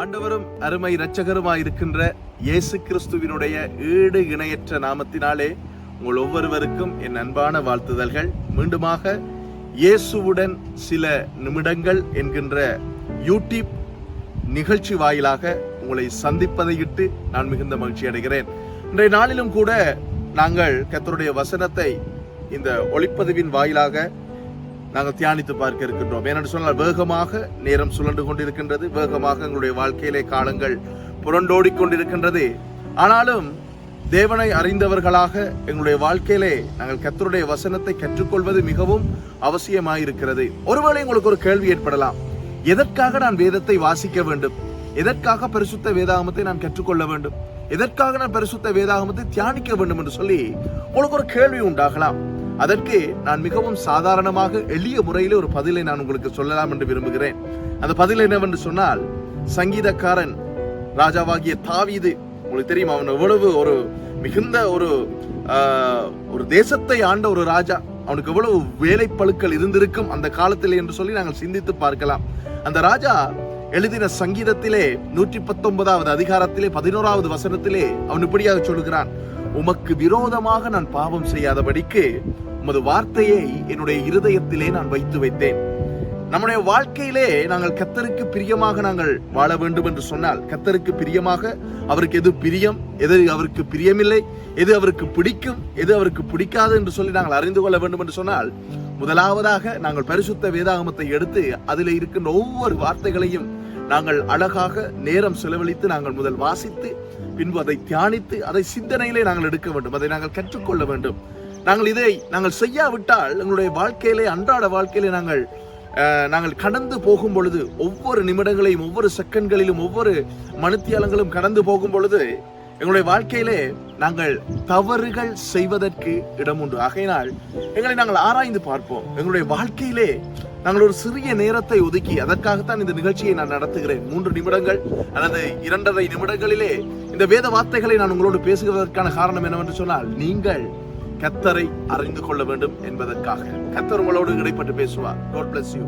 ஆண்டவரும் அருமை இரட்சகருமாய் இருக்கின்ற இயேசு கிறிஸ்துவினுடைய ஈடு இணையற்ற நாமத்தினாலே உங்கள் ஒவ்வொருவருக்கும் என் அன்பான வாழ்த்துதல்கள். மீண்டுமாக இயேசுவுடன் சில நிமிடங்கள் என்கின்ற யூடியூப் நிகழ்ச்சி வாயிலாக உங்களை சந்திப்பதையிட்டு நான் மிகுந்த மகிழ்ச்சி அடைகிறேன். இன்றைய நாளிலும் கூட நாங்கள் கத்தருடைய வசனத்தை இந்த ஒளிப்பதிவின் வாயிலாக நாங்கள் தியானித்து பார்க்க இருக்கின்றோம். ஏனென்று சொன்னால் வேகமாக நேரம் சுழண்டு கொண்டிருக்கின்றது. வேகமாக எங்களுடைய வாழ்க்கையிலே காலங்கள் புரண்டோடி கொண்டிருக்கின்றது ஆனாலும் தேவனை அறிந்தவர்களாக எங்களுடைய வாழ்க்கையிலே நாங்கள் கத்தருடைய வசனத்தை கற்றுக்கொள்வது மிகவும் அவசியமாயிருக்கிறது. ஒருவேளை உங்களுக்கு ஒரு கேள்வி ஏற்படலாம். எதற்காக நான் வேதத்தை வாசிக்க வேண்டும்? எதற்காக பரிசுத்த வேதாகமத்தை நான் கற்றுக்கொள்ள வேண்டும்? எதற்காக நான் பரிசுத்த வேதாகமத்தை தியானிக்க வேண்டும் என்று சொல்லி உங்களுக்கு ஒரு கேள்வி உண்டாகலாம். அதற்கு நான் மிகவும் சாதாரணமாக எளிய முறையில் ஒரு பதிலை நான் உங்களுக்கு சொல்லலாம் என்று விரும்புகிறேன். அந்த பதில் என்னவென்று சொன்னால் சங்கீதக்காரன் ராஜாவாகிய தாவீது உங்களுக்கு தெரியும் அவன் எவ்வளவு ஒரு மிகுந்த ஒரு ஆஹ், ஒரு தேசத்தை ஆண்ட ஒரு ராஜா. அவனுக்கு எவ்வளவு வேலை பழுக்கள் இருந்திருக்கும் அந்த காலத்தில் என்று சொல்லி நாங்கள் சிந்தித்து பார்க்கலாம். அந்த ராஜா எழுதின சங்கீதத்திலே நூற்றி பத்தொன்பதாவது அதிகாரத்திலே பதினோராவது வசனத்திலே அவன் இப்படியாக சொல்லுகிறான். உமக்கு விரோதமாக நான் பாவம் செய்யாதபடிக்கு உமது வார்த்தையை என்னுடைய இருதயத்திலே நான் வைத்து வைத்தேன். நம்முடைய வாழ்க்கையிலே நாங்கள் கத்தருக்கு பிரியமாக நாங்கள் வாழ வேண்டும் என்று சொன்னால் கத்தருக்கு பிரியமாக அவருக்கு எது பிரியம் எது அவருக்கு பிரியமில்லை எது அவருக்கு பிடிக்கும் எது அவருக்கு பிடிக்காது என்று சொல்லி நாங்கள் அறிந்து கொள்ள வேண்டும் என்று சொன்னால் முதலாவதாக நாங்கள் பரிசுத்த வேதாகமத்தை எடுத்து அதில் இருக்கின்ற ஒவ்வொரு வார்த்தைகளையும் நாங்கள் அழகாக நேரம் செலவழித்து நாங்கள் முதல் வாசித்து பின்பு அதை தியானித்து அதை சிந்தனையிலே நாங்கள் எடுக்க வேண்டும் அதை நாங்கள் கற்றுக்கொள்ள வேண்டும். நாங்கள் இதை நாங்கள் செய்யாவிட்டால் எங்களுடைய வாழ்க்கையிலே அன்றாட வாழ்க்கையிலே நாங்கள் நாங்கள் கடந்து போகும் பொழுது ஒவ்வொரு நிமிடங்களையும் ஒவ்வொரு செகண்ட்களிலும் ஒவ்வொரு மனுத்தியாலங்களும் கடந்து போகும் பொழுது எங்களுடைய வாழ்க்கையிலே நாங்கள் தவறுகள் செய்வதற்கு இடம் உண்டு. ஆகையினால் எங்களை நாங்கள் ஆராய்ந்து பார்ப்போம். எங்களுடைய வாழ்க்கையிலே நாங்கள் ஒரு சிறிய நேரத்தை ஒதுக்கி அதற்காகத்தான் இந்த நிகழ்ச்சியை நான் நடத்துகிறேன். மூன்று நிமிடங்கள் அல்லது இரண்டரை நிமிடங்களிலே இந்த வேத வார்த்தைகளை நான் உங்களோடு பேசுவதற்கான காரணம் என்னவென்று சொன்னால் நீங்கள் கத்தரை அறிந்து கொள்ள வேண்டும் என்பதற்காக. கத்தர் உங்களோடு இடைப்பட்டு பேசுவார். God bless you